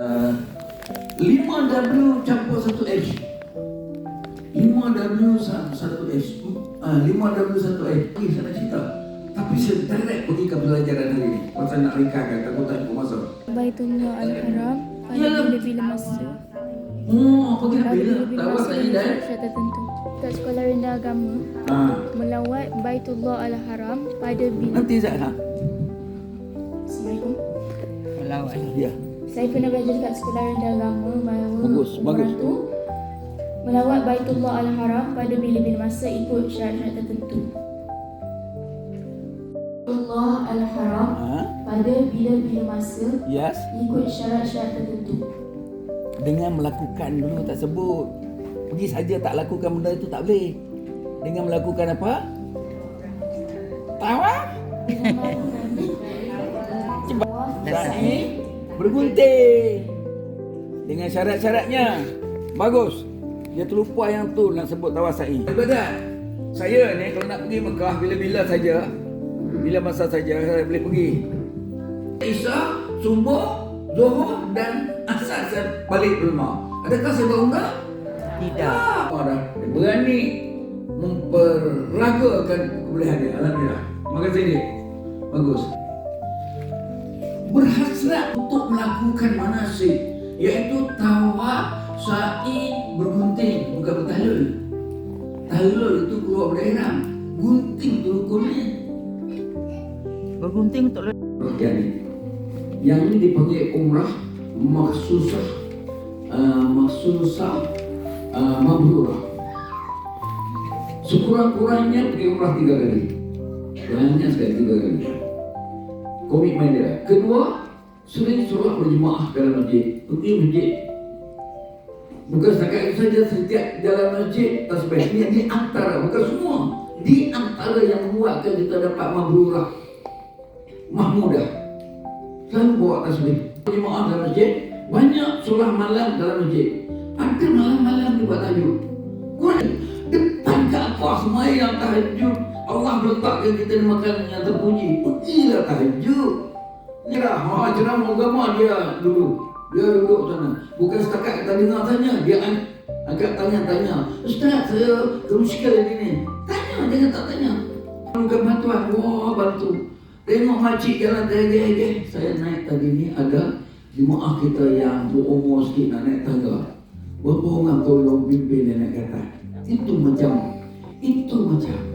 Uh, 5W campur 1H 5W 1H uh, 5W 1H Ini saya nak cerita Tapi saya direct pergi ke pelajaran hari ini Pasal nak rekakan Takutan aku masuk Baitullah Al-Haram pada bila-bila masa. Oh, pergi Pada bila? bila-bila Tak buat masa tak indah syarat tertentu. Kat sekolah rendah agama, ha. melawat Baitullah Al-Haram pada bila... Nanti Zat ha? Assalamualaikum. Melawat Ya Saya pernah belajar kat sekolah rendah agama bahawa Bagus, bagus. tu melawat Baitullah Al-Haram pada bila-bila masa ikut syarat-syarat tertentu. Baitullah Al-Haram ha? pada bila-bila masa Yes ikut syarat-syarat tertentu. Dengan melakukan dulu tak sebut Pergi saja tak lakukan benda itu tak boleh Dengan melakukan apa? Tawaf Sa'i Bergunting Dengan syarat-syaratnya Bagus Dia terlupa yang tu nak sebut tawaf sa'i Betul Saya ni kalau nak pergi Mekah bila-bila saja Bila masa saja saya boleh pergi Isya, subuh, zuhur dan asar saya balik rumah. Adakah saya berumrah? Tidak Tak. Pada dia berani memperagakan kebolehan dia. Alhamdulillah. Terima kasih dia. Bagus. Untuk melakukan manasik iaitu tawaf, sa'i, bergunting, bukan bertahlul. Tahlul itu keluar dari ihram. Gunting tu rukunnya. Bergunting untuk le- Perhatian ni. Yang ini dipanggil umrah maksusah uh, maksusah uh, mabrurah. Sekurang-kurangnya pergi umrah tiga kali. Banyak sekali tiga kali. Komitmen dia. Kedua, sering solat berjemaah dalam masjid. Pergi masjid. Bukan setakat itu saja setiap jalan masjid tasbih ini di antara bukan semua. Di antara yang membuatkan kita dapat mabrurah mahmudah selalu bawa tasbih. Jemaah dalam masjid banyak surah malam dalam masjid. Ada malam-malam dia buat tajuk Quran depan Kaabah semua yang tahajud. Allah letakkan kita di makanan yang terpuji. Pergilah tahajud ni lah ha, ceramah agama dia dulu dia duduk sana bukan setakat kita dengar tanya dia ang- angkat tanya-tanya Ustaz saya kemusykilan ini tanya jangan tak tanya? Bukan bantuan, wah bantu. Tengok makcik jalan tergeh-geh Saya naik tadi ni ada Jemaah kita yang berumur sikit nak naik tangga. Berapa orang tolong pimpin dia naik ke atas? Itu macam Itu macam